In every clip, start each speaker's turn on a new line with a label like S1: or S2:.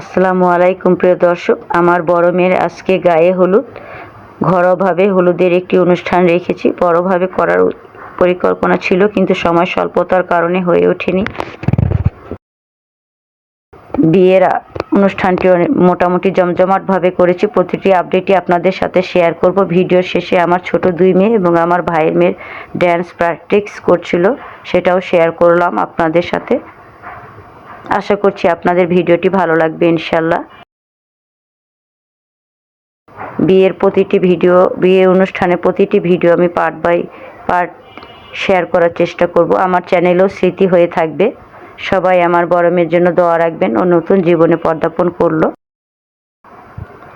S1: আসসালামু আলাইকুম, প্রিয় দর্শক। আমার বড় মেয়ের আজকে গায়ে হলুদ। ঘরোভাবে হলুদের একটি অনুষ্ঠান রেখেছি। বড়ভাবে করার পরিকল্পনা ছিল, কিন্তু সময় স্বল্পতার কারণে হয়ে ওঠেনি। বিয়ের অনুষ্ঠানটি মোটামুটি জমজমাটভাবে করেছি। প্রতিটি আপডেটই আপনাদের সাথে শেয়ার করব। ভিডিওর শেষে আমার ছোট দুই মেয়ে এবং আমার ভাইয়ের মেয়ের ড্যান্স প্র্যাকটিস করছিল, সেটাও শেয়ার করলাম আপনাদের সাথে। আশা করছি আপনাদের ভিডিওটি ভালো লাগবে, ইনশাল্লাহ। বিয়ের প্রতিটি ভিডিও, বিয়ের অনুষ্ঠানে প্রতিটি ভিডিও আমি পার্ট বাই পার্ট শেয়ার করার চেষ্টা করব। আমার চ্যানেলেও স্মৃতি হয়ে থাকবে। সবাই আমার বড় মেয়ের জন্য দোয়া রাখবেন। ও নতুন জীবনে পদার্পণ করল।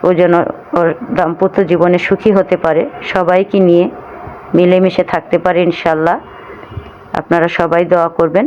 S1: ও যেন ওর দাম্পত্য জীবনে সুখী হতে পারে। সবাইকে নিয়ে মিলেমিশে থাকতে পারে, ইনশাল্লাহ। আপনারা সবাই দোয়া করবেন।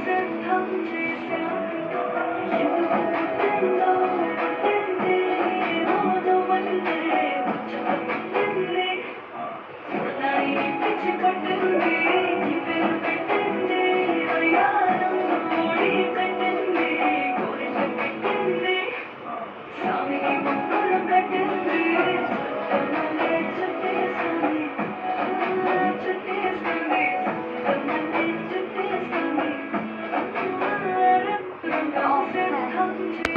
S2: Thank you.